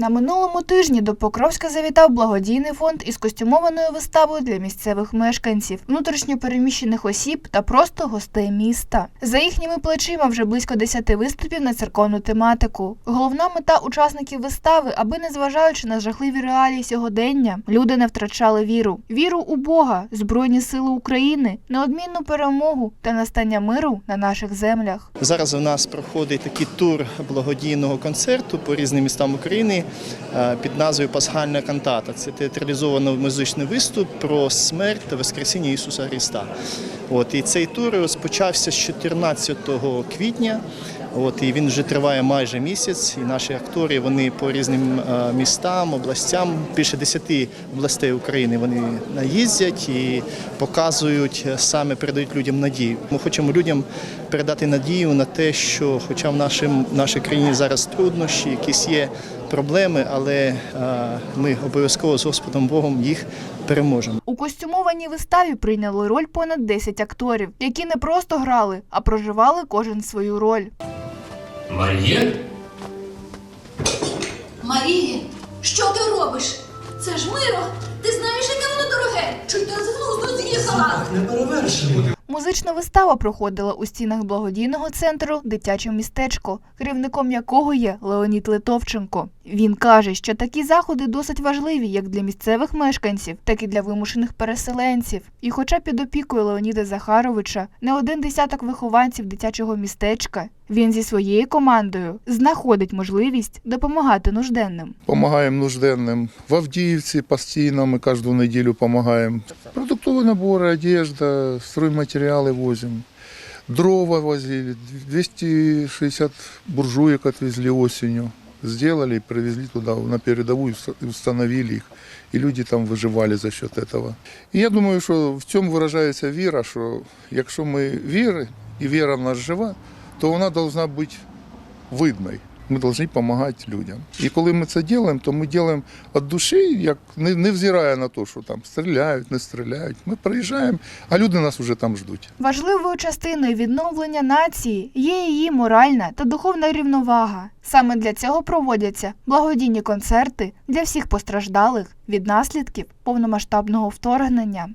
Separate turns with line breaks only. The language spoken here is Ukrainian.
На минулому тижні до Покровська завітав благодійний фонд із костюмованою виставою для місцевих мешканців, внутрішньопереміщених осіб та просто гостей міста. За їхніми плечима вже близько 10 виступів на церковну тематику. Головна мета учасників вистави, аби незважаючи на жахливі реалії сьогодення, люди не втрачали віру. Віру у Бога, Збройні сили України, неодмінну перемогу та настання миру на наших землях.
Зараз у нас проходить такий тур благодійного концерту по різним містам України під назвою Пасхальна кантата. Це театралізований музичний виступ про смерть та Воскресіння Ісуса Христа. От, і цей тур розпочався з 14 квітня. От, і він вже триває майже місяць. І наші актори вони по різним е, містам, областям, більше 10 областей України вони їздять і показують е, саме передають людям надію. Ми хочемо людям передати надію на те, що, хоча в нашим, нашій країні зараз труднощі, якісь є проблеми, але е, ми обов'язково з Господом Богом їх переможемо.
У костюмованій виставі прийняли роль понад 10 акторів, які не просто грали, а проживали кожен свою роль.
Мар'є?
Маріє, що ти робиш? Це ж миро. Ти знаєш, яке воно дороге? Чуй, ти
Не.
Музична вистава проходила у стінах благодійного центру Дитяче містечко, керівником якого є Леонід Литовченко. Він каже, що такі заходи досить важливі як для місцевих мешканців, так і для вимушених переселенців. І хоча під опікою Леоніда Захаровича не один десяток вихованців дитячого містечка, він зі своєю командою знаходить можливість допомагати нужденним.
Помогаем нужденным. В Авдіївці постійно ми кожну неділю допомагаємо. Продуктові набори, одежда, стройматеріали возимо. Дрова возили, 260 буржуек отвезли осенью. Сделали и привезли туда, на передовую, и установили их. И люди там виживали за счет этого. І я думаю, що в цьому виражається віра, що якщо ми віри, і віра в нас жива, то вона повинна бути видною. Ми повинні допомагати людям. І коли ми це робимо, то ми робимо від душі, як не, не взирає на те, що там стріляють, не стріляють. Ми приїжджаємо, а люди нас вже там ждуть.
Важливою частиною відновлення нації є її моральна та духовна рівновага. Саме для цього проводяться благодійні концерти для всіх постраждалих від наслідків повномасштабного вторгнення.